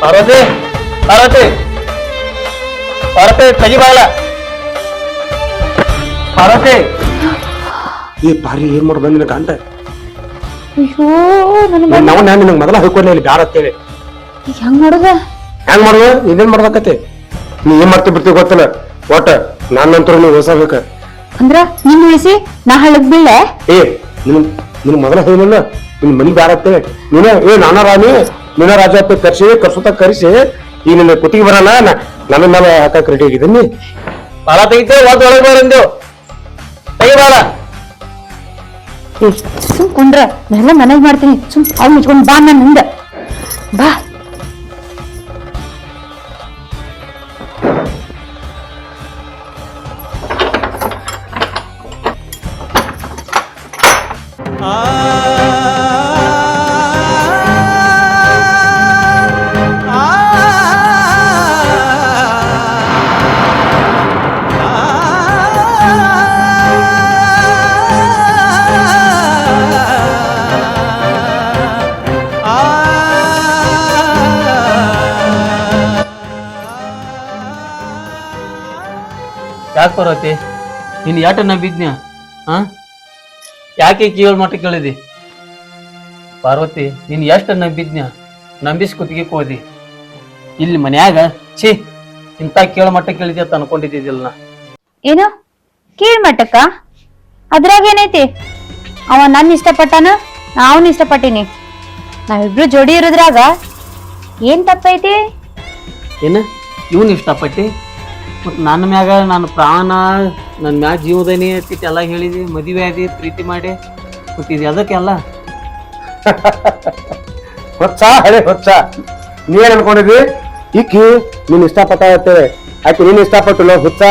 ಪಾರ್ವತಿ ಪಾರ್ವತಿ. ಪಾರ್ವತಿ ತೆಗಿಬಾಳ ಪಾರ್ವತಿ. ಈ ಪಾರಿ ಏನ್ ಮಾಡ್ದ ಬಂದಿನ ಕಾಂತ ಅಯ್ಯೋ ನನ್ ನಾವು ನಾನು ನಿನಗೆ ಮೊದಲ ಹೇಳ್ಕೊಡ್ಲಿ ಇಲ್ಲಿ ಬ್ಯಾಡ ಅಂತೇಳಿ. ಹೆಂಗ್ ಮಾಡುದ? ಹೆಂಗ್ ಮಾಡುದ? ಇದೇನ್ ಮಾಡ್ಬೇಕತ್ತೆ? ನೀ ಏನ್ ಮಾಡ್ತಿ ಬಿಡ್ತೀವಿ ಗೊತ್ತಲ್ಲ. ಒಟ್ಟ ನನ್ನಂತರೂ ನೀವು ಹೊಸಬೇಕ ಅಂದ್ರ ನಿನ್ ಉಳಿಸಿ ನಾ ಹಳ್ಳಕ್ ಬೀಳೆ ಏ ನಿನ್ ನಿನ್ ಮೊದಲ ಹೇಳಿಲ್ಲ ನಿನ್ ಮನಿ ಬ್ಯಾಡ ಅಂತೇಳಿ. ನೀನೇ ಏ ನಾನ ರಾಣಿ. ನೀನ ರಾಜ ಅಂತ ಕರ್ಸಿ, ಕರ್ಸುತ್ತ ಕರೆಸಿ, ಈ ನಿನ್ನ ಕುತ್ತಿಗೆ ಬರೋಣ ನನ್ನ ಮೇಲೆ ಹಾಕಕ್ ರೆಡಿ ಆಗಿದ್ದೀನಿ. ಬಾಳ ತೆಗಿತೇವೆ ಒಳಗೆ ಒಳಗೆ ತೆಗಿ ಬಾಳ ಸುಮ್ ಕುಂಡ್ರ, ನಾನೆಲ್ಲ ಮನೆಗ್ ಮಾಡ್ತೀನಿ. ಸುಮ್ ಅವ್ನು ಮುಚ್ಕೊಂಡು ಬಾ ನನ್ನ ಹಿಂದೆ. ಬಾ. ಯಾಕೆ ಪಾರ್ವತಿ ನೀನು ಯಾಟ ನಂಬಿದ್ನ್ಯ ಹಾ ಯಾಕೆ ಕೇಳ್ ಮಟ್ಟ ಕೇಳಿದಿ? ಪಾರ್ವತಿ ನೀನು ಎಷ್ಟು ನಂಬಿದ್ನ್ಯ ನಂಬಿಸಿ ಕುತ್ತಿಗೆ ಹೋದಿ. ಇಲ್ಲಿ ಮನ್ಯಾಗ ಛೀ ಇಂಥ ಕೇಳ ಮಟ್ಟ ಕೇಳಿದ್ಯ ಅಂತ ಅನ್ಕೊಂಡಿದ್ದಿಲ್ಲ ಏನು? ಕೀಳ್ ಮಟ್ಟಕ್ಕ ಅದ್ರಾಗ ಏನೈತಿ? ಅವ ನನ್ನ ಇಷ್ಟಪಟ್ಟನ ನಾ ಅವನ್ ಇಷ್ಟಪಟ್ಟಿನಿ. ನಾವಿಬ್ರು ಜೋಡಿ ಇರೋದ್ರಾಗ ಏನ್ ತಪ್ಪೈತಿ? ಏನ? ಇವನ್ ಇಷ್ಟಪಟ್ಟಿ? ಮತ್ತು ನನ್ನ ಮ್ಯಾಗ ನನ್ನ ಪ್ರಾಣ, ನನ್ನ ಮ್ಯಾಗ ಜೀವದನಿ ಇರ್ತಿತ್ತು ಎಲ್ಲ ಹೇಳಿದಿ, ಮದುವೆ ಆದಿ, ಪ್ರೀತಿ ಮಾಡಿ ಮತ್ತು ಇದು ಅದಕ್ಕೆಲ್ಲ ಹೊಚ್ಚ, ಹಳೆ ಹೊಚ್ಚ. ನೀ ಏನ್ ಅನ್ಕೊಂಡಿದ್ವಿ ಈಕಿ ನೀನ್ ಇಷ್ಟಪಟ್ಟ ಇರ್ತೇವೆ ಆಕೆ ನೀನ್ ಇಷ್ಟಪಟ್ಟಿಲ್ಲ ಹುಚ್ಚ,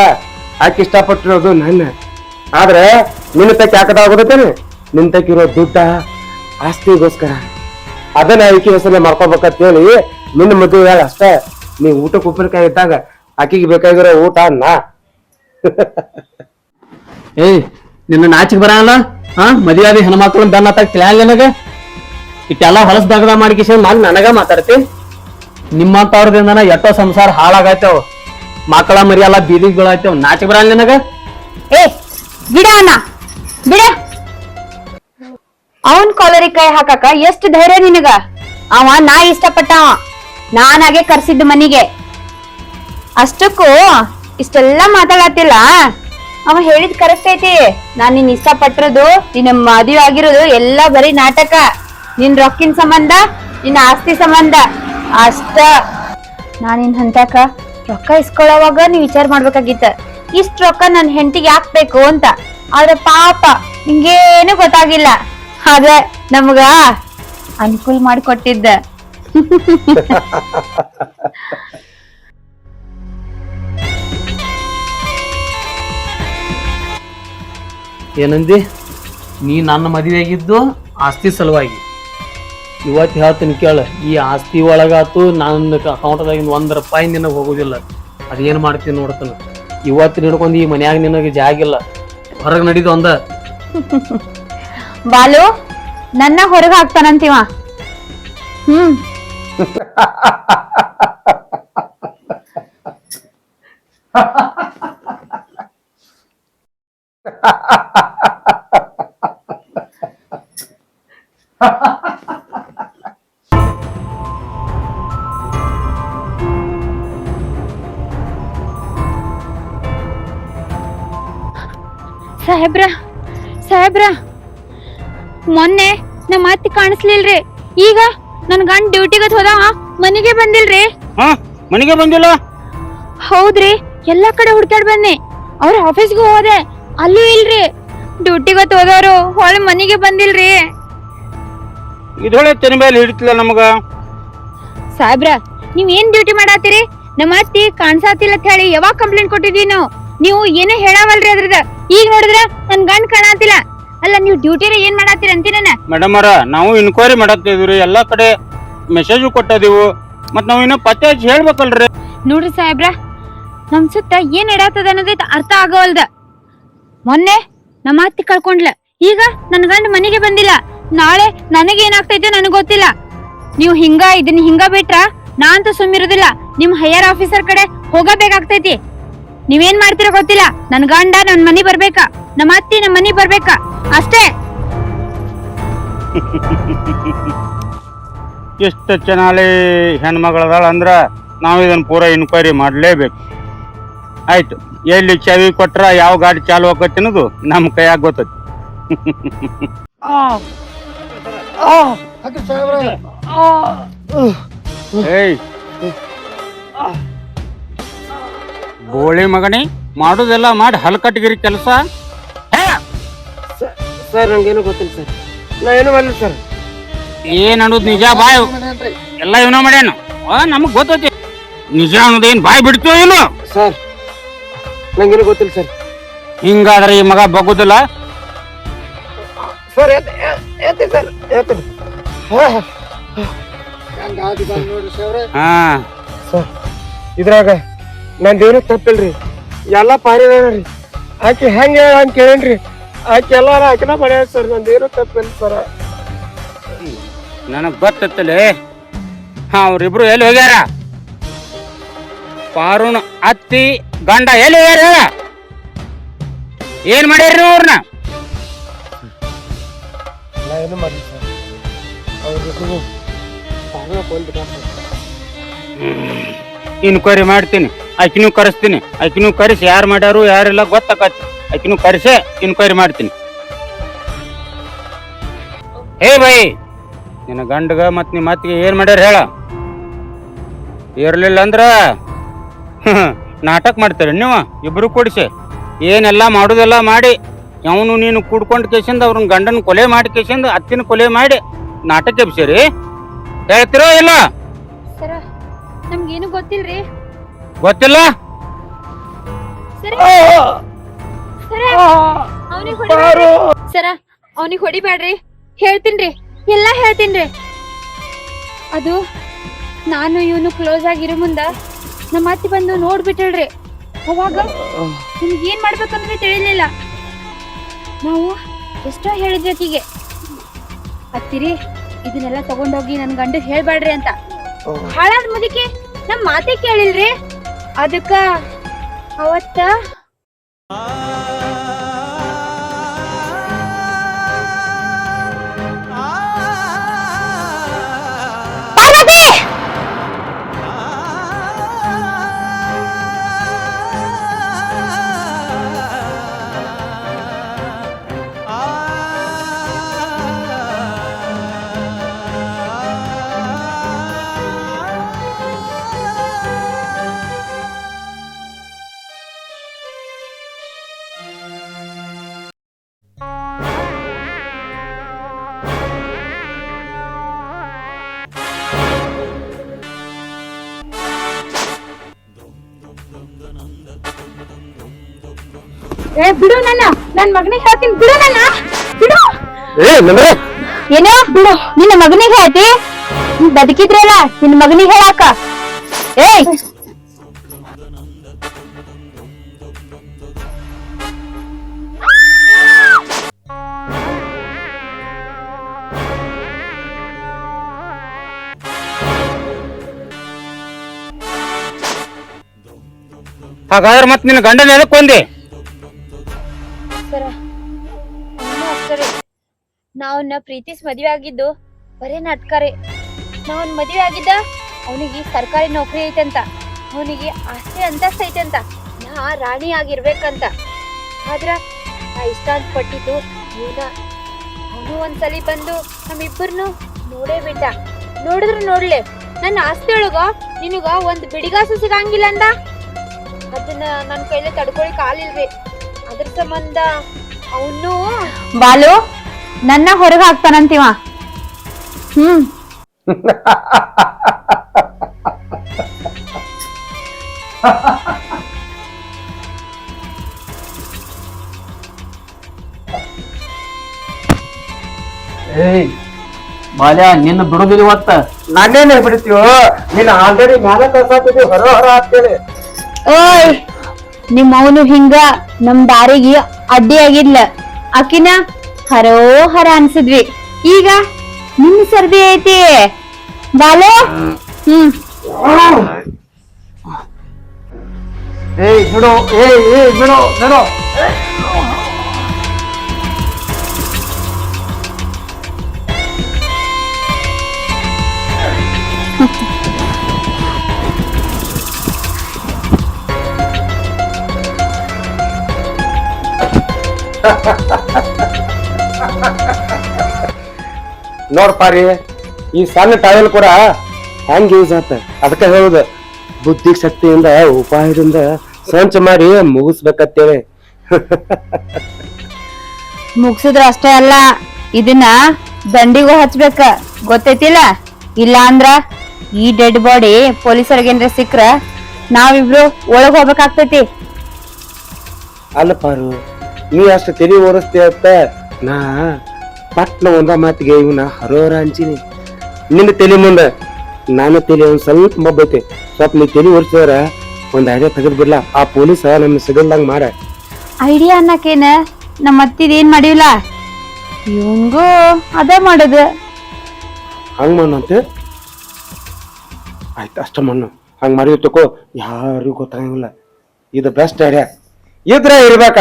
ಆಕೆ ಇಷ್ಟಪಟ್ಟಿರೋದು ನನ್ನ. ಆದ್ರೆ ನಿನ್ನ ತಕ್ಕ ಯಾಕದ ಆಗೋದತ್ತೇನೆ ನಿನ್ನ ತಕ್ಕಿರೋ ದುಡ್ಡ ಆಸ್ತಿಗೋಸ್ಕರ. ಅದನ್ನ ಈಕಿ ಹೆಸರಲ್ಲೇ ಮಾಡ್ಕೋಬೇಕಂತ ಹೇಳಿ ನಿನ್ನ ಮದುವೆ ಅಷ್ಟೇ. ನೀವು ಊಟಕ್ಕೆ ಉಪ್ಪಿನಕಾಯಿ ಇದ್ದಾಗ ಆಕಿಗೆ ಬೇಕಾಗಿರೋ ಊಟ ಅನ್ನ. ಏಯ್ ನಿನ್ನ ನಾಚಿಗೆ ಬರಲ್ಲ? ಹಾ ಮದುವೆ ಆದಿ ಹೆಣ್ಮಕ್ಳು ಬೆನ್ನ ಹತ್ತಾಗ ತಿಳಿಯಲ್ಲ ನನಗ? ಇಟ್ಟೆಲ್ಲ ಹೊಲಸ್ ದಗದ ಮಾಡಿಕಿಸ ನಾನು ನನಗ ಮಾತಾಡ್ತಿ? ನಿಮ್ಮಂತವ್ರದಿಂದ ಎಷ್ಟೋ ಸಂಸಾರ ಹಾಳಾಗೈತೇವ್. ಮಕ್ಕಳ ಮರಿ ಎಲ್ಲ ಬೀದಿಗೆ ಬೀಳಾಯ್ತೇವ್ ನಾಚಿಗೆ ಬರಲ್ಲ ನಿನಗ? ಏ ಬಿಡ ಅಣ್ಣ. ಬಿಡ. ಅವನ್ ಕಾಲರಿ ಕೈ ಹಾಕಾಕ ಎಷ್ಟ್ ಧೈರ್ಯ ನಿನಗ? ಅವ ನಾ ಇಷ್ಟಪಟ್ಟ ನಾನಾಗೆ ಕರ್ಸಿದ್ದು ಮನಿಗೆ. ಅಷ್ಟಕ್ಕೂ ಇಷ್ಟೆಲ್ಲ ಮಾತಾಡತ್ತಿಲ್ಲ. ಅವ ಹೇಳಿದ್ ಕರೆಕ್ಟ್ ಐತಿ. ನಾನ್ ನಿನ್ ಇಷ್ಟಪಟ್ಟಿರೋದು ನಿನ್ನ ಮದುವೆ ಆಗಿರೋದು ಎಲ್ಲ ಬರೀ ನಾಟಕ. ನಿನ್ ರೊಕ್ಕಿನ ಸಂಬಂಧ, ನಿನ್ನ ಆಸ್ತಿ ಸಂಬಂಧ. ಅಷ್ಟ. ನಾನಿನ್ ಹಂತಕ ರೊಕ್ಕ ಇಸ್ಕೊಳ್ಳೋವಾಗ ನೀವ್ ವಿಚಾರ ಮಾಡ್ಬೇಕಾಗಿತ್ತ. ಇಷ್ಟ ರೊಕ್ಕ ನನ್ ಹೆಂಡತಿಗೆ ಹಾಕ್ಬೇಕು ಅಂತ. ಆದ್ರೆ ಪಾಪ, ನಿಂಗೇನು ಗೊತ್ತಾಗಿಲ್ಲ. ಆದ್ರೆ ನಮ್ಗ ಅನುಕೂಲ ಮಾಡಿಕೊಟ್ಟಿದ್ದ. ಏನಂದಿ? ನೀ ನನ್ನ ಮದುವೆ ಆಗಿದ್ದು ಆಸ್ತಿ ಸಲುವಾಗಿ. ಇವತ್ತು ಹೇಳ್ತೀನಿ ಕೇಳ ಈ ಆಸ್ತಿ ಒಳಗಾತು ನನ್ನ ಅಕೌಂಟ್ದಾಗಿಂದ ಒಂದು ರೂಪಾಯಿ ನಿನಗೆ ಹೋಗೋದಿಲ್ಲ. ಅದೇನು ಮಾಡ್ತೀನಿ ನೋಡ್ತಾನ. ಇವತ್ತು ಹಿಡ್ಕೊಂಡು ಈ ಮನ್ಯಾಗ ನಿನಗೆ ಜಾಗಿಲ್ಲ ಹೊರಗೆ ನಡೀತು ಒಂದ ಬಾಲು ನನ್ನ ಹೊರಗೆ ಹಾಕ್ತಾನಂತೀವ? ಹ್ಮ್. ಸಾಹೇಬ್ರ ಸಾಹೇಬ್ರ ಮೊನ್ನೆ ನಮ್ಮ ಅತ್ತಿ ಕಾಣಿಸ್ಲಿಲ್ರಿ. ಈಗ ನನ್ ಗಂಡ ಡ್ಯೂಟಿಗೆ ಹೋದ ಮನೆಗೆ ಬಂದಿಲ್ರಿ. ಹಾ ಮನೆಗೆ ಬಂದಿಲ್ಲ? ಹೌದ್ರಿ ಎಲ್ಲಾ ಕಡೆ ಹುಡ್ಕಾಡ್ ಬನ್ನಿ ಅವ್ರ ಆಫೀಸ್ಗೆ ಹೋದೆ ಅಲ್ಲೂ ಇಲ್ರಿ. ಡ್ಯೂಟಿಗೆ ಹೋದವ್ರು ಹೊಳೆ ಮನೆಗೆ ಬಂದಿಲ್ರಿ. ಇದೊಳೆ ಮೇಲೆ ಹಿಡಿತಿಲ್ಲ ನಮಗ? ಸಾಹೇಬ್ರ ನೀವ್ ಏನ್ ಡ್ಯೂಟಿ ಮಾಡಾತಿರಿ ನಮ್ಮ ಅತ್ತಿ ಕಾಣ್ಸಾತಿಲ್ಲ ಅಂತ ಹೇಳಿ ಯಾವಾಗ ಕಂಪ್ಲೇಂಟ್ ಕೊಟ್ಟಿದೀವಿ ನಾವು ನೀವು ಏನೇ ಹೇಳಾವಲ್ರಿ ಅದ್ರದ. ಈಗ ನೋಡಿದ್ರ ನನ್ ಗಂಡ್ ಕಾಣತಿಲ್ಲ. ಅಲ್ಲ ನೀವು ಡ್ಯೂಟಿ ಏನ್ ಮಾಡತ್ತೀರ ಅಂತೀನ ಮೇಡಮ್ ಅವ್ರ ನಾವು ಇನ್ಕ್ವೈರಿ ಮಾಡತ್ತಿದ್ವಿ ಎಲ್ಲಾ ಕಡೆ ಮೆಸೇಜ್ ಕೊಟ್ಟದಿವು. ಮತ್ ನಾವ್ ಇನ್ನ ಪತ್ತೆ ಹಚ್ಚಿ ಹೇಳ್ಬೇಕಲ್ರಿ. ನೋಡ್ರಿ ಸಾಹೇಬ್ರ ನಮ್ ಸುತ್ತ ಏನ್ ನಡತದ ಅನ್ನೋದೈತ ಅರ್ಥ ಆಗವಲ್ದ. ಮೊನ್ನೆ ನಮ್ಮ ಅತ್ತಿ ಕಳ್ಕೊಂಡ್ಲ ಈಗ ನನ್ ಗಂಡ ಮನೆಗೆ ಬಂದಿಲ್ಲ. ನಾಳೆ ನನಗೆ ಏನಾಗ್ತೈತೆ ನನಗ್ ಗೊತ್ತಿಲ್ಲ. ನೀವು ಹಿಂಗ ಇದನ್ನ ಹಿಂಗ ಬಿಟ್ರ ನಾ ಅಂತೂ ಸುಮ್ಮಿರುದಿಲ್ಲ. ನಿಮ್ ಹೈಯರ್ ಆಫೀಸರ್ ಕಡೆ ಹೋಗಬೇಕಾಗ್ತೈತಿ. ನೀವೇನ್ ಮಾಡ್ತೀರೋ ಗೊತ್ತಿಲ್ಲ. ನನ್ ಗಂಡ ನನ್ ಮನಿ ಬರ್ಬೇಕಾ? ನಮ್ಮ ಅತ್ತಿ ನಮ್ ಮನಿ ಬರ್ಬೇಕಾ? ಅಷ್ಟೇ. ಎಷ್ಟು ಚೆನ್ನಾಗಿ ಹೆಣ್ಮಗಳದಾಳ ಅಂದ್ರ ನಾವು ಇದನ್ನ ಪೂರ ಇನ್ಕ್ವೈರಿ ಮಾಡ್ಲೇಬೇಕು. ಆಯ್ತು. ಎಲ್ಲಿ ಚಾವಿ ಕೊಟ್ರ ಯಾವ ಗಾಡಿ ಚಾಲು ಆಕತಿ ಅನ್ನೋದು ನಮ್ಮ ಕೈಯಾಗ ಗೊತ್ತೈತಿ. ಏಯ್. ಗೋಳಿ ಮಗನಿ ಮಾಡೋದೆಲ್ಲ ಮಾಡಿ ಹಲ್ಕಟ್ಗಿರಿ ಕೆಲಸ. ಸರ್ ನಂಗೇನು ಗೊತ್ತಿಲ್ಲ ಸರ್. ನಾ ಏನು ಮಾಡಿಲ್ಲ ಸರ್. ಏನ್ ಅನ್ನೋದು ನಿಜ ಬಾಯ್? ಎಲ್ಲ ಇವನ ಮಾಡ್ಯಾನು? ಆ, ನಮಗ್ ಗೊತ್ತೈತಿ. ನಿಜ ಅನ್ನೋದು ಏನ್ ಬಾಯ್ ಬಿಡ್ತೀವೋ ಇಲ್ಲೋ ಸರ್ ನಂಗೇನು ಗೊತ್ತಿಲ್ಲ ಸರ್. ಹಿಂಗಾದ್ರೆ ಈ ಮಗ ಬಗ್ಗುದಿಲ್ಲ? ಸರ್ ಎತ್ತಿ ಸರ್ ಎತ್ತಿ. ಹಾ. ಸರ್ ಇದ್ರಾಗ ನಂದೇನು ತಪ್ಪಿಲ್ರಿ? ಎಲ್ಲ ಪಾರಿ ರೀ ಆಕೆ ಹೆಂಗೆ ಅಂತ ಕೇಳೇನ್ರಿ? ಆಕೆ ಎಲ್ಲಾರ ಆಕಿನ ಮಾಡ್ಯಾಳ ಸರ್ ನಂದೇನು ತಪ್ಪಿಲ್ಲ ಸರ್. ನನಗ್ ಗೊತ್ತತ್ತಲೆ ಹಾ ಅವ್ರಿಬ್ರು ಎಲ್ಲಿ ಹೋಗ್ಯಾರ? ಪಾರುಣ ಅತ್ತಿ ಗಂಡ ಎಲ್ಲಿ ಹೋಗ್ಯಾರ? ಹೇಳ? ಏನ್ ಮಾಡ್ಯಾರ ನೀವು ಅವ್ರನ್ನ? ನಾ ಏನು ಮಾಡಿ ಅವ್ರಿಬ್ರು ಸರ್ ಇನ್ಕ್ವೈರಿ ಮಾಡ್ತೀನಿ. ಆಕಿನೂ ಕರೆಸ್ತೀನಿ. ಆಕಿನೂ ಕರೆಸಿ ಯಾರು ಮಾಡ್ಯಾರು ಯಾರೆಲ್ಲ ಗೊತ್ತಾಕತಿ ಆಕಿನೂ ಕರೆಸೆ ಇನ್ಕ್ವೈರಿ ಮಾಡ್ತೀನಿ. ಹೇ ಬೈ ನಿನ್ನ ಗಂಡಗ ಮತ್ತೆ ನಿಮ್ಮ ಮತ್ತಿಗೆ ಏನು ಮಾಡ್ಯಾರ ಹೇಳ? ಇರಲಿಲ್ಲ ಅಂದ್ರೆ ನಾಟಕ ಮಾಡ್ತೀರಿ ನೀವು ಇಬ್ಬರು ಕೂಡಿಸಿ. ಏನೆಲ್ಲ ಮಾಡೋದೆಲ್ಲ ಮಾಡಿ ಅವನು ನೀನು ಕೂಡ್ಕೊಂಡು ಕೇಸಿಂದ ಅವ್ರನ್ನ ಗಂಡನ ಕೊಲೆ ಮಾಡಿ ಕೇಸಿಂದ ಅತ್ತಿನ ಕೊಲೆ ಮಾಡಿ ನಾಟಕ ಎಬ್ಸಿರಿ ಹೇಳ್ತಿರೋ ಇಲ್ಲ? ನಮ್ಗೇನು ಗೊತ್ತಿಲ್ರಿ? ಗೊತ್ತಿಲ್ಲ? ಸರ. ಅವನಿಗೆ ಸರ ಅವನಿಗೆ ಹೊಡಿಬ್ಯಾಡ್ರಿ ಹೇಳ್ತೀನ್ರಿ. ಎಲ್ಲಾ ಹೇಳ್ತೀನ್ರಿ. ಅದು ನಾನು ಇವನು ಕ್ಲೋಸ್ ಆಗಿರೋ ಮುಂದ ನಮ್ಮ ಅತ್ತಿ ಬಂದು ನೋಡ್ಬಿಟ್ಟಳ್ರಿ. ಅವಾಗ ನಿಮ್ಗೆ ಏನ್ ಮಾಡ್ಬೇಕಂದ್ರೆ ತಿಳಿಲಿಲ್ಲ. ನಾವು ಎಷ್ಟೋ ಹೇಳಿದ್ವಿ ಅತ್ತಿಗೆ. ಅತ್ತಿರಿ ಇದನ್ನೆಲ್ಲ ತಗೊಂಡೋಗಿ ನನ್ ಗಂಡ ಹೇಳ್ಬೇಡ್ರಿ ಅಂತ. ಹಾಳಾದ ಮುದುಕಿ ನಮ್ ಮಾತೇ ಕೇಳಿಲ್ರಿ? ಅದಕ್ಕ ಅವತ್ತ ಏ ಬಿಡು ನನ್ನ. ನನ್ ಮಗನಿಗೆ ಹೇಳ್ತೀನಿ. ಬಿಡು ನನ್ನ. ಬಿಡು. ಏ ನಂದ್ರೆ? ಏನೋ ಬಿಡು. ನಿನ್ನ ಮಗನಿಗೆ ಹೇಳ್ತಿ? ನೀನ್ ಬದುಕಿದ್ರಲ್ಲ ನಿನ್ನ ಮಗನಿಗೆ ಹೇಳಾಕ. ಏಯ್! ಹಾಗಾದ್ರೆ ಮತ್ ನಿನ್ನ ಗಂಡನ ಎದಕ್ ಕೊಂದಿ? ಸರ ಅವನು ಅಷ್ಟೇ ನಾವನ್ನ ಪ್ರೀತಿಸ್ ಮದ್ವೆ ಆಗಿದ್ದು ಬರೇ ನಾಟಕ ರೀ ನಾವನ್ ಮದ್ವೆ ಆಗಿದ್ದ ಅವನಿಗೆ ಸರ್ಕಾರಿ ನೌಕರಿ ಐತಂತ, ಅವನಿಗೆ ಆಸ್ತಿ ಅಂತಸ್ತ ಐತಂತ, ನಾ ರಾಣಿ ಆಗಿರ್ಬೇಕಂತ. ಆದ್ರ ನಾ ಇಷ್ಟ ಅಂತ ಪಟ್ಟಿದ್ದು ಇವನ. ಅವನು ಒಂದ್ಸಲಿ ಬಂದು ನಮ್ಮಿಬ್ಬರನ್ನು ನೋಡೇ ಬಿಟ್ಟ ನೋಡಿದ್ರು ನೋಡ್ಲೆ, ನನ್ನ ಆಸ್ತಿ ಒಳಗ ನಿನಗ ಒಂದು ಬಿಡಿಗಾಸು ಸಿಗಂಗಿಲ್ಲ ಅಂದ. ಅದನ್ನ ನನ್ನ ಕೈಲಿ ತಡ್ಕೊಳಿಕ್ ಆಲಿಲ್ರಿ ಅದ್ರ ಸಂಬಂಧ ಅವನು ಬಾಲು ನನ್ನ ಹೊರಗೆ ಹಾಕ್ತಾನಂತೀವ? ಹ್ಮ್. ಏಯ್ ಬಾಲ್ಯ ನಿನ್ನ ಬಿಡುದಿಲ್ಲ ಇವತ್ತ. ನಾನೇನೇ ಬಿಡ್ತೀವೋ ನೀನ್ ಆಲ್ರೆಡಿ ಮ್ಯಾಲ ಕಳ್ಸಾತಿದ್ವಿ ಹೊರ ಹೊರ ಹಾಕ್ತೇನೆ ಓಯ್ ನಿಮ್ಮ ಅವನು ಹಿಂಗ ನಮ್ ದಾರಿಗೆ ಅಡ್ಡಿ ಆಗಿಲ್ಲ ಆಕಿನ ಹರೋ ಹರ ಅನ್ಸಿದ್ವಿ. ಈಗ ನಿಮ್ ಸರ್ದಿ ಐತಿ. ಬಾಲು? ಹ್ಮ್. ಏಯ್ ಬಿಡು ಏಯ್ ಏಯ್ ಬಿಡು ಬಿಡು ನೋಡ್ಪಾರಿ ಈ ಸಣ್ಣ ಟಾವೆಲ್ ಕೂಡ ಹೆಂಗ್ ಯೂಸ್ ಆತ? ಅದಕ್ಕೆ ಹೇಳುದು ಬುದ್ಧಿ ಶಕ್ತಿಯಿಂದ ಉಪಾಯದಿಂದ ಸಂಚ ಮಾಡಿ ಮುಗಿಸ್ಬೇಕತ್ತೇವೆ ಮುಗಿಸಿದ್ರ ಅಷ್ಟೇ ಅಲ್ಲ ಇದನ್ನ ದಂಡಿಗೂ ಹಚ್ಬೇಕ ಗೊತ್ತೈತಿಲ್ಲ? ಇಲ್ಲ ಅಂದ್ರ ಈ ಡೆಡ್ ಬಾಡಿ ಪೊಲೀಸರಿಗೇನ್ರ ಸಿಕ್ಕ್ರ ನಾವಿಬ್ರು ಒಳಗ್ ಹೋಗ್ಬೇಕಾಗ್ತೈತಿ. ಅಲ್ಲ ಪಾರು ನೀ ಅಷ್ಟು ತೆರಿ ಓಡಿಸ್ತಿ ಅಂತ ನಾ ಪಟ್ನ ಒಂದ ಮಾತಿಗೆ ಇವನ ಹರೋರ ಅಂಚಿನಿ ನಿನ್ನ ತಲೆ ಮುಂದೆ ನಾನು ತಲೆ ಒಂದ್ ಸ್ವಲ್ಪ ಮಬ್ಬೈತೆ. ಸ್ವಲ್ಪ ನೀ ತಲೆ ಓಡಿಸಿದ್ರ ಒಂದ್ ಐಡಿಯಾ ತೆಗೆದು ಬಿಡ್ಲ ಆ ಪೊಲೀಸ ನಮ್ಮ ಸಿಗಲ್ದಂಗ ಮಾಡ. ಐಡಿಯಾ ಅನ್ನಕೇನ? ನಮ್ಮ ಅತ್ತಿದ ಏನ್ ಮಾಡಿಲ್ಲ? ಇವನ್ಗೂ ಅದ ಹಂಗ ಹಂಗ್ ಮಣ್ಣಂತೆ ಆಯ್ತು ಅಷ್ಟ ಮಣ್ಣು. ಹಂಗ್ ಮಾಡಿದ್ವಿ ತಕೋ. ಯಾರಿಗೂ ಗೊತ್ತಾಗಂಗಿಲ್ಲ. ಇದು ಬೆಸ್ಟ್ ಐಡಿಯಾ ಇದ್ರೆ ಇರ್ಬೇಕ?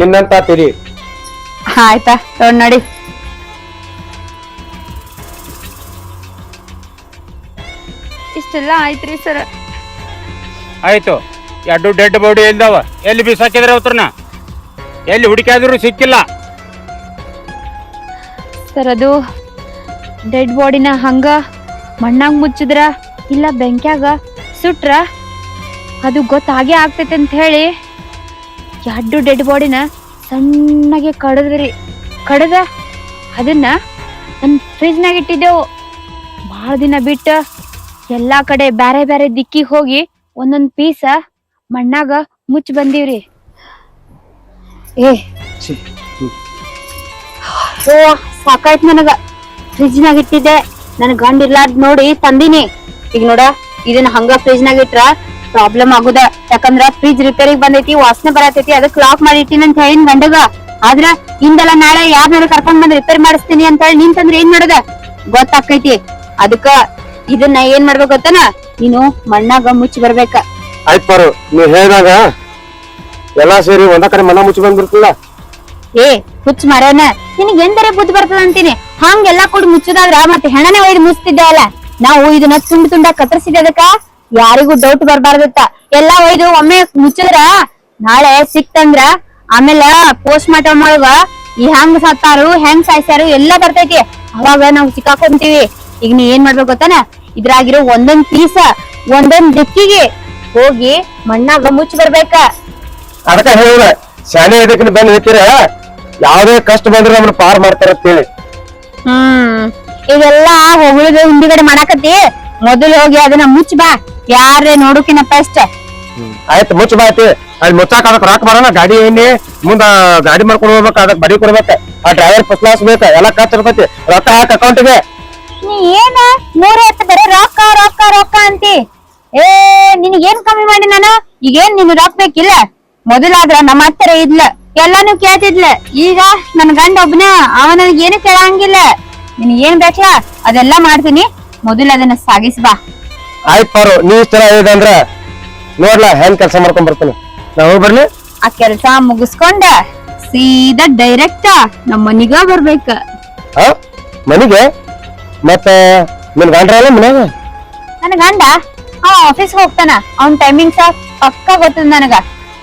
ನಿನ್ನಂತ ತಿರಿ. ಆಯ್ತಾ ತಗೊಂಡ್ ನೋಡಿ. ಇಷ್ಟೆಲ್ಲ ಆಯ್ತ್ರಿ ಸರ್. ಆಯ್ತು ಎರಡು ಡೆಡ್ ಬಾಡಿ ಇಲ್ದಾವ ಎಲ್ಲಿ ಬಿಸಾಕಿದ್ರೆ ಅವತ್ರನ? ಎಲ್ಲಿ ಹುಡುಕಾದ್ರು ಸಿಕ್ಕಿಲ್ಲ. ಸರ್ ಅದು ಡೆಡ್ ಬಾಡಿನ ಹಂಗ ಮಣ್ಣಾಗ ಮುಚ್ಚಿದ್ರ ಇಲ್ಲ ಬೆಂಕ್ಯಾಗ ಸುಟ್ರ? ಅದು ಗೊತ್ತಾಗೇ ಆಗ್ತೈತೆ ಅಂತ ಹೇಳಿ. ಎರಡು ಡೆಡ್ ಬಾಡಿನ ಸಣ್ಣಗೆ ಕಡದ್ರಿ. ಕಡದ ಅದನ್ನ ನನ್ನ ಫ್ರಿಜ್ನಾಗ ಇಟ್ಟಿದ್ದೆವು. ಭಾಳ ದಿನ ಬಿಟ್ಟ ಎಲ್ಲಾ ಕಡೆ ಬ್ಯಾರೆ ಬ್ಯಾರೆ ದಿಕ್ಕಿಗೆ ಹೋಗಿ ಒಂದೊಂದ್ ಪೀಸ ಮಣ್ಣಾಗ ಮುಚ್ಚಿ ಬಂದಿವ್ರಿ. ಏ ಓ ಸಾಕಾಯ್ತು ನನಗ. ಫ್ರಿಜ್ ನಾಗ ಇಟ್ಟಿದ್ದೆ. ನನ್ ಗಂಡ ಇರ್ಲಾರ್ದ್ ನೋಡಿ ತಂದಿನಿ. ಈಗ ನೋಡ ಇದನ್ನ ಹಂಗ ಫ್ರಿಜ್ ನಾಗ ಇಟ್ರ ಪ್ರಾಬ್ಲಮ್ ಆಗುದ. ಯಾಕಂದ್ರ ಫ್ರಿಜ್ ರಿಪೇರಿಗೆ ಬಂದೈತಿ ವಾಸನೆ ಬರತೈತಿ ಅದಕ್ಕೆ ಲಾಕ್ ಮಾಡಿ ಇಟ್ಟಿನಿ ಅಂತ ಹೇಳಿನ ಗಂಡಗ. ಆದ್ರ ಹಿಂದೆಲ್ಲ ನಾಳೆ ಯಾರನ್ನ ಕರ್ಕೊಂಡ್ ಬಂದ್ ರಿಪೇರ್ ಮಾಡಿಸ್ತೀನಿ ಅಂತ ಹೇಳಿ ನಿಂತಂದ್ರೆ ತಂದ್ರ ಏನ್ ಮಾಡೋದ? ಗೊತ್ತಾಕೈತಿ ಅದಕ್ಕ ಇದನ್ನ ಏನ್ ಮಾಡ್ಬೇಕು ಗೊತ್ತನ? ನೀನು ಮಣ್ಣಾಗ ಮುಚ್ಚಿ ಬರ್ಬೇಕ. ಆಯ್ತು ಪಾರು ನೀ ಹೇಳಿದಾಗ ಎಲ್ಲಾ ಸೇರಿ ಒಂದ ಕಡೆ ಮನ ಮುಚ್ಚಿ ಬಂದ್ಬಿಡ್ತಿಲ್ಲ ಏ ಹುಚ್ಚ ಮರನ ನಿನಗೆ ಎಂದರೆ ಬುದ್ಧಿ ಬರ್ತದ ಅಂತೀನಿ. ಹಂಗೆಲ್ಲಾ ಕೂಡ ಮುಚ್ಚದಾದ್ರ ಮತ್ತೆ ಹೆಣನೆ ಒಯ್ದು ಮುಚ್ತಿದ್ದೇವಲ್ಲ ನಾವು ಇದನ್ನ ತುಂಡು ತುಂಡ ಕತ್ತರಿಸಿದ ಅದಕ್ಕ? ಯಾರಿಗೂ ಡೌಟ್ ಬರ್ಬಾರ್ದತ್ತ. ಎಲ್ಲಾ ಒಯ್ದು ಒಮ್ಮೆ ಮುಚ್ಚಿದ್ರ ನಾಳೆ ಸಿಕ್ತಂದ್ರ ಆಮೇಲೆ ಪೋಸ್ಟ್ ಮಾರ್ಟಮ್ ಒಳಗ ಈ ಹೆಂಗ್ ಸತ್ತಾರು ಹೆಂಗ್ ಸಾಯ್ಸಾರು ಎಲ್ಲಾ ಬರ್ತೈತಿ. ಅವಾಗ ನಾವು ಸಿಕ್ಕಾಕೊಂತೀವಿ. ಈಗ ನೀ ಏನ್ ಮಾಡ್ಬೇಕು ಗೊತ್ತಾನ? ಇದ್ರಾಗಿರೋ ಒಂದೊಂದ್ ಪೀಸ ಒಂದೊಂದ್ ದಿಕ್ಕಿಗೆ ಹೋಗಿ ಮಣ್ಣಾಗ ಮುಚ್ಚಿ ಬರ್ಬೇಕ. ಅದಕ್ಕ ಹೇಳ ಶಾಲೆ ಇದಕ್ಕೆ ಬಂದ್ ಹಾಕಿರ ಯಾವ್ದೇ ಕಷ್ಟ ಬಂದ್ರೆ ನಮ್ಮನ್ನ ಪಾರ್ ಮಾಡ್ತಾರ ಅಂತೇಳಿ ಹ್ಮ್. ಈಗೆಲ್ಲಾ ಹೊಗಳದ ಹಿಂದಿಗಡೆ ಮಾಡಾಕತ್ತಿ. ಮೊದಲು ಹೋಗಿ ಅದನ್ನ ಮುಚ್ಚ ಬಾ. ಯಾರೇ ನೋಡುಕಿನ ಫಸ್ಟ್ ಆಯ್ತು ಮುಚ್ಚ ಐತಿ ಅಲ್ಲಿ ಮುಚ್ಚಾಕ ಅದಕ್ಕೆ ರಾಕ್ ಬರೋಣ ಗಾಡಿ ಏನಿ ಮುಂದ ಗಾಡಿ ಮಾಡ್ಕೊಂಡು ಹೋಗ್ಬೇಕು ಅದಕ್ಕೆ ಬಡಿ ಕೊಡ್ಬೇಕ. ಆ ಡ್ರೈವರ್ ಫಸ್ಟ್ ಕ್ಲಾಸ್ ಬೇಕ ಎಲ್ಲ ಖರ್ಚು ಇರ್ತೈತಿ. ರೊಕ್ಕ ಹಾಕ ಅಕೌಂಟಿಗೆ ನೀ ಏನ? ಮೂರ ಹತ್ತು ಬರೀ ರೊಕ್ಕ ರೊಕ್ಕ ರೊಕ್ಕ ಅಂತಿ. ಏ ನಿನಗೇನ್ ಕಮ್ಮಿ ಮಾಡಿ ನಾನು? ಈಗೇನ್ ನಿನ್ ರೊಕ್ಕ ಬೇಕಿಲ್ಲ? ಮೊದಲಾದ್ರ ನಮ್ಮ ಹತ್ತಿರ ಇದ್ಲ. ಎಲ್ಲಾನು ಕೇಳ್ತಿದ್ಲ. ಈಗ ನನ್ ಗಂಡ ಒಬ್ನ ಅವ ನನಗೇನು ಕೇಳಂಗಿಲ್ಲ. ನಿನ್ ಏನ್ ಬೇಕಲ್ಲ ಅದೆಲ್ಲಾ ಮಾಡ್ತೀನಿ. ಮೊದಲು ಅದನ್ನ ಸಾಗಿಸ್ ಬಾ. ಆಯ್ತ್ ಪಾರು ನೀ ಇಷ್ಟ ಇದೆ ಅಂದ್ರ ನೋಡ್ಲಾ ಹೆಂಗ್ ಕೆಲಸ ಮಾಡ್ಕೊಂಡ್ ಬರ್ತಾನೆ. ನಾವು ಬರ್ಲಿ? ಆ ಕೆಲಸ ಮುಗಿಸ್ಕೊಂಡ ಸೀದಾ ಡೈರೆಕ್ಟ್ ನಮ್ಮ ಮನಿಗ ಬರ್ಬೇಕ. ಹಾ? ಮನಿಗೆ? ಮತ್ತ ನಿನ್ ಗಂಡ್ರಲ್ಲ ಮನ್ಯಾಗ? ನನ್ ಗಂಡ? ಅವ ಆಫೀಸ್ ಹೋಗ್ತಾನ. ಟೈಮಿಂಗ್ ಟೈಮಿಂಗ್ಸ್ ಪಕ್ಕ ಗೊತ್ತದ ನನಗ.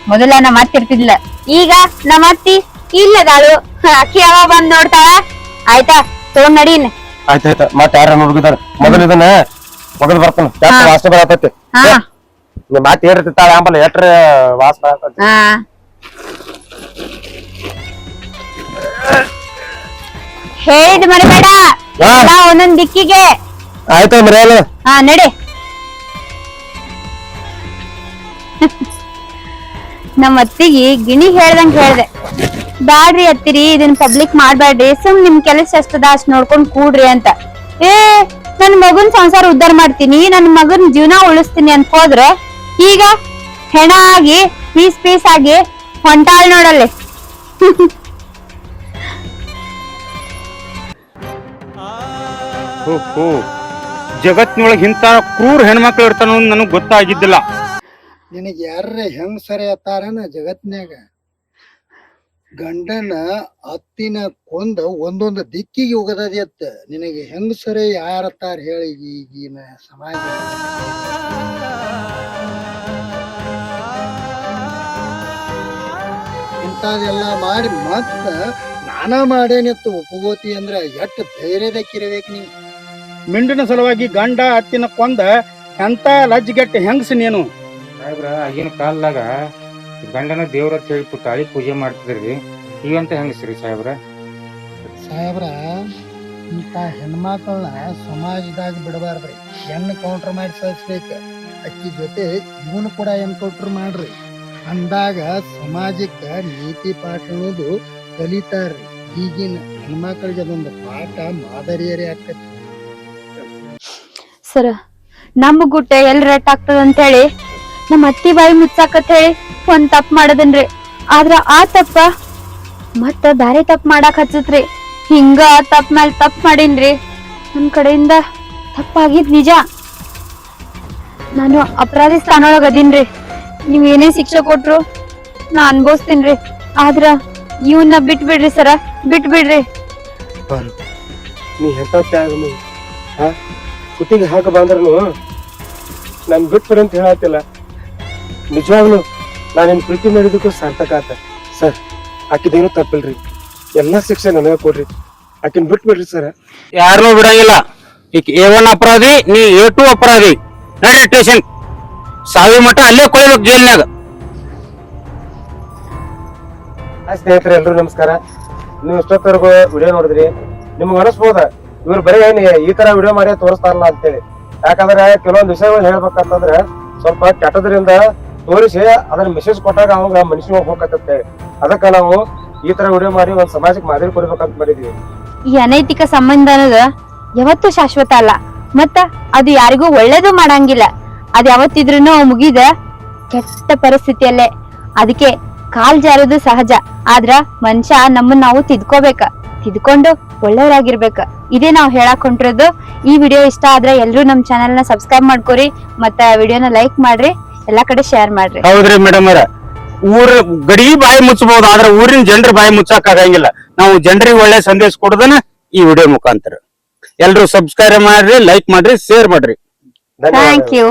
ಮೊದಲ ನಮ್ಮ ಅತ್ತಿ ಇರ್ತಿದ್ಲ. ಈಗ ನಮ್ಮ ಅತ್ತಿ ಇಲ್ಲದಾಳು. ಅಕ್ಕಿ ಯಾವ ಬಂದ್ ನೋಡ್ತಾಳ? ಆಯ್ತಾ ತಗೊಂಡ್ ನಡೀನ್. ಆಯ್ತಾಯ್ತ ಮತ್ತೆ ಯಾರ ನೋಡ್ಗಿದಾರ ಮೊದಲ ಇದನ್ನ ಮೊದಲು ಬರ್ತಾನ. ಹಾ. ವಾಸ ಬರತೈತಿ ಹಾ. ನೀ ಮಾತು ಆಂಬಲ್ ಆಂಬಲ್ಲ ಎಟ್ರ ವಾಸ ಬರತೈತಿ ಹಾ. ಹೇಳಿದ್ ಮರಿಬೇಡ ಹಾ. ಎಲ್ಲ ಒಂದೊಂದ್ ದಿಕ್ಕಿಗೆ. ಆಯ್ತಾ ಮರ್ಯಾಲ ಹಾ ನಡಿ. ನಮ್ಮ ಅತ್ತಿಗೆ ಗಿಣಿ ಹೇಳ್ದಂಗ ಹೇಳ್ದೆ. ಬ್ಯಾಡ್ರಿ ಅತ್ತಿರಿ ಇದನ್ನ ಪಬ್ಲಿಕ್ ಮಾಡ್ಬ್ಯಾಡ್ರಿ. ಸುಮ್ ನಿಮ್ ಕೆಲಸ ಎಷ್ಟದ ಅಷ್ಟ್ ನೋಡ್ಕೊಂಡ್ ಕೂಡ್ರಿ ಅಂತ. ಏ, ನನ್ ಮಗನ್ ಸಂಸಾರ ಉದ್ದಾರ ಮಾಡ್ತೀನಿ. ನನ್ ಮಗನ್ ಜೀವನ ಉಳಿಸ್ತೀನಿ ಅಂತ ಹೋದ್ರ ಈಗ ಹೆಣ ಆಗಿ ಪೀಸ್ ಪೀಸ್ ಆಗಿ ಹೊಂಟಾಳ್ ನೋಡಲ್ಲಿ. ಇಂತ ಜಗತ್ತಿನೊಳಗೆ ಇಂಥ ಕ್ರೂರ ಹೆಣ್ಮಕ್ಳು ಇರ್ತಾನ ನನಗೆ ಗೊತ್ತಾಗಿದ್ದಿಲ್ಲ. ನಿನಗೆ ಯಾರ ಹೆಂಗ್ ಸರಿ ಅತ್ತಾರನ ಜಗತ್ನ್ಯಾಗ? ಗಂಡನ ಅತ್ತಿನ ಕೊಂದ ಒಂದೊಂದು ದಿಕ್ಕಿಗೆ ಹೋಗದದಿ ಅತ್ತ ನಿನಗೆ ಹೆಂಗ್ ಸರಿ ಯಾರತ್ತಾರ ಹೇಳಿ ಈಗಿನ ಸಮಾಜ? ಇಂಥದೆಲ್ಲ ಮಾಡಿ ಮತ್ತ ನಾನ ಮಾಡೇನಿತ್ತು ಉಪಗೋತಿ ಅಂದ್ರ ಧೈರ್ಯದ ಧೈರ್ಯದಕ್ಕಿರ್ಬೇಕು ನೀ? ಮಿಂಡಿನ ಸಲುವಾಗಿ ಗಂಡ ಅತ್ತಿನ ಕೊಂದ ಎಂತ ಲಜ್ಜೆಗೆಟ್ಟ ಹೆಂಗ್ಸ ನೀನು? ಸಾಹೇಬ್ರ ಆಗಿನ ಕಾಲದಾಗ ಗಂಡನ ದೇವ್ರ ಅಂತ ಹೇಳಿ ತಾಳಿ ಪೂಜೆ ಮಾಡ್ತಿದ್ರಿ. ಈಗಂತ ಹೆಂಗಸ್ರಿ ಸಾಹೇಬ್ರ? ಸಾಹೇಬ್ರ ಇಂಥ ಹೆಣ್ಮಕ್ಳನ್ನ ಸಮಾಜದಾಗ ಬಿಡಬಾರ್ದ್ರಿ. ಹೆಣ್ಣು ಕೌಂಟರ್ ಮಾಡಿ ಸಹಿಸ್ಬೇಕು ಅಕ್ಕಿ ಜೊತೆ ಇವನು ಕೂಡ ಎನ್ಕೌಂಟರ್ ಮಾಡ್ರಿ. ಅಂದಾಗ ಸಮಾಜಕ್ಕ ನೀತಿ ಪಾಠ ಅನ್ನೋದು ಕಲಿತಾರ್ರಿ. ಈಗಿನ ಹೆಣ್ಮಕ್ಳಿಗೆ ಅದೊಂದು ಪಾಠ ಮಾದರಿಯರೇ ಆಗ್ತೈತಿ. ಸರ ನಮ್ಮ ಗುಟ್ಟೆ ಎಲ್ಲಿ ರೆಟ್ ಆಗ್ತದ ಅಂತ ಹೇಳಿ ನಮ್ಮ ಅತ್ತಿ ಬಾಯಿ ಮುಚ್ಚಾಕತ್ ಹೇಳಿ ಒಂದ್ ತಪ್ಪ ಮಾಡದನ್ರಿ. ಆದ್ರ ಆ ತಪ್ಪ ಮತ್ತ ಬ್ಯಾರೆ ತಪ್ಪ ಮಾಡಾಕ್ ಹಚ್ಚತ್ರಿ. ಹಿಂಗ ತಪ್ಪ ಮ್ಯಾಲ ತಪ್ಪ ಮಾಡೀನ್ರಿ. ನನ್ ಕಡೆಯಿಂದ ತಪ್ಪಾಗಿದ್ ನಿಜ. ನಾನು ಅಪರಾಧಿ ಸ್ಥಾನೊಳಗ ಅದೀನ್ರಿ. ನೀವ್ ಏನೇ ಶಿಕ್ಷೆ ಕೊಟ್ರು ನಾ ಅನ್ಭವಿಸ್ತೀನ್ರಿ. ಆದ್ರ ಇವನ್ನ ಬಿಟ್ಬಿಡ್ರಿ ಸರ, ಬಿಟ್ಬಿಡ್ರಿ. ಬಾರು, ನೀ ಎಂತ ತ್ಯಾಗ ನೀ ಹಾ? ಕುತ್ತಿಗೆ ಹಾಕ ಬಂದ್ರೂ ನನ್ ಬಿಟ್ಬಿಡು ಅಂತ ಹೇಳತ್ತಿಲ್ಲ. ನಿಜವಾಗ್ಲು ನಾನು ನಿಮ್ಮ ಪ್ರೀತಿ ಮಾಡಿದಕ್ಕೂ ಸಾರ್ಥಕ ಆತ. ಸರ್ ಆಕಿದೇನು ತಪ್ಪಿಲ್ರಿ. ಎಲ್ಲಾ ಶಿಕ್ಷೆ ನನಗೆ ಕೊಡ್ರಿ. ಆಕಿನ್ ಬಿಟ್ಬಿಡ್ರಿ ಸರ್. ಯಾರನ್ನೂ ಬಿಡಂಗಿಲ್ಲ. ಈಗ ಎ ಒನ್ ಅಪರಾಧಿ ನೀ ಎ ಟು ಅಪರಾಧಿ. ನಡಿ ಸ್ಟೇಷನ್ ಸಾವಿ ಮಠ ಅಲ್ಲೇ ಕೊಯ್ಬೇಕು ಜೈಲ್ನಾಗ. ಸ್ನೇಹಿತರೆ ಎಲ್ರು ನಮಸ್ಕಾರ. ನೀವು ಇಷ್ಟೊತ್ತವರೆಗೂ ವಿಡಿಯೋ ನೋಡಿದ್ರಿ? ನಿಮ್ಗೆ ಅನಿಸ್ಬೋದ? ಇವ್ರು ಬರೀ ಏನು ಈ ತರ ವಿಡಿಯೋ ಮಾಡಿ ತೋರಿಸ್ತಾರಲ್ಲ ಅಂತೇಳಿ. ಯಾಕಂದ್ರೆ ಕೆಲವೊಂದು ವಿಷಯಗಳು ಹೇಳ್ಬೇಕಂತಂದ್ರೆ ಸ್ವಲ್ಪ ಕೆಟ್ಟದ್ರಿಂದ ತೋರಿಸಿ, ಅದನ್ನ ಮೆಸೇಜ್ ಕೊಟ್ಟಾಗ ಅವಾಗ ಮನುಷ್ಯ ಹೋಗ್ಬೇಕಂತ ಅದಕ್ಕ ನಾವು ಈ ತರ ವಿಡಿಯೋ ಮಾಡಿ ಒಂದ್ ಸಮಾಜಕ್ಕೆ ಮಾದರಿ ಕೊಡ್ಬೇಕಂತ ಮಾಡಿದೀವಿ. ಈ ಅನೈತಿಕ ಸಂಬಂಧ ಅನ್ನೋದು ಯಾವತ್ತೂ ಶಾಶ್ವತ ಅಲ್ಲ. ಮತ್ತ ಅದು ಯಾರಿಗೂ ಒಳ್ಳೇದು ಮಾಡಂಗಿಲ್ಲ. ಅದ್ ಯಾವತ್ತಿದ್ರೂ ಮುಗಿದ ಕೆಟ್ಟ ಪರಿಸ್ಥಿತಿಯಲ್ಲೇ. ಅದಕ್ಕೆ ಕಾಲ್ ಜಾರೋದು ಸಹಜ. ಆದ್ರ ಮನುಷ್ಯ ನಮ್ಮನ್ನ ನಾವು ತಿದ್ಕೋಬೇಕ. ತಿದ್ಕೊಂಡು ಒಳ್ಳೆಯವರಾಗಿರ್ಬೇಕ. ಇದೇ ನಾವು ಹೇಳಕ್ ಹೊಂಟಿರೋದು. ಈ ವಿಡಿಯೋ ಇಷ್ಟ ಆದ್ರೆ ಎಲ್ಲರೂ ನಮ್ ಚಾನೆಲ್ನ ಸಬ್ಸ್ಕ್ರೈಬ್ ಮಾಡ್ಕೊರಿ. ಮತ್ತ ವಿಡಿಯೋನ ಲೈಕ್ ಮಾಡ್ರಿ. ಎಲ್ಲಾ ಕಡೆ ಶೇರ್ ಮಾಡ್ರಿ. ಹೌದ್ರಿ ಮೇಡಮ್ ಅವರ. ಊರ ಗಡಿ ಬಾಯಿ ಮುಚ್ಚಬಹುದು ಆದ್ರೆ ಊರಿನ ಜನರ ಬಾಯಿ ಮುಚ್ಚಕ್ ಆಗಂಗಿಲ್ಲ. ನಾವು ಜನರಿಗೆ ಒಳ್ಳೆ ಸಂದೇಶ ಕೊಡೋದನ್ನ ಈ ವಿಡಿಯೋ ಮುಖಾಂತರ. ಎಲ್ರು ಸಬ್ಸ್ಕ್ರೈಬ್ ಮಾಡ್ರಿ ಲೈಕ್ ಮಾಡ್ರಿ ಶೇರ್ ಮಾಡ್ರಿ. Thank you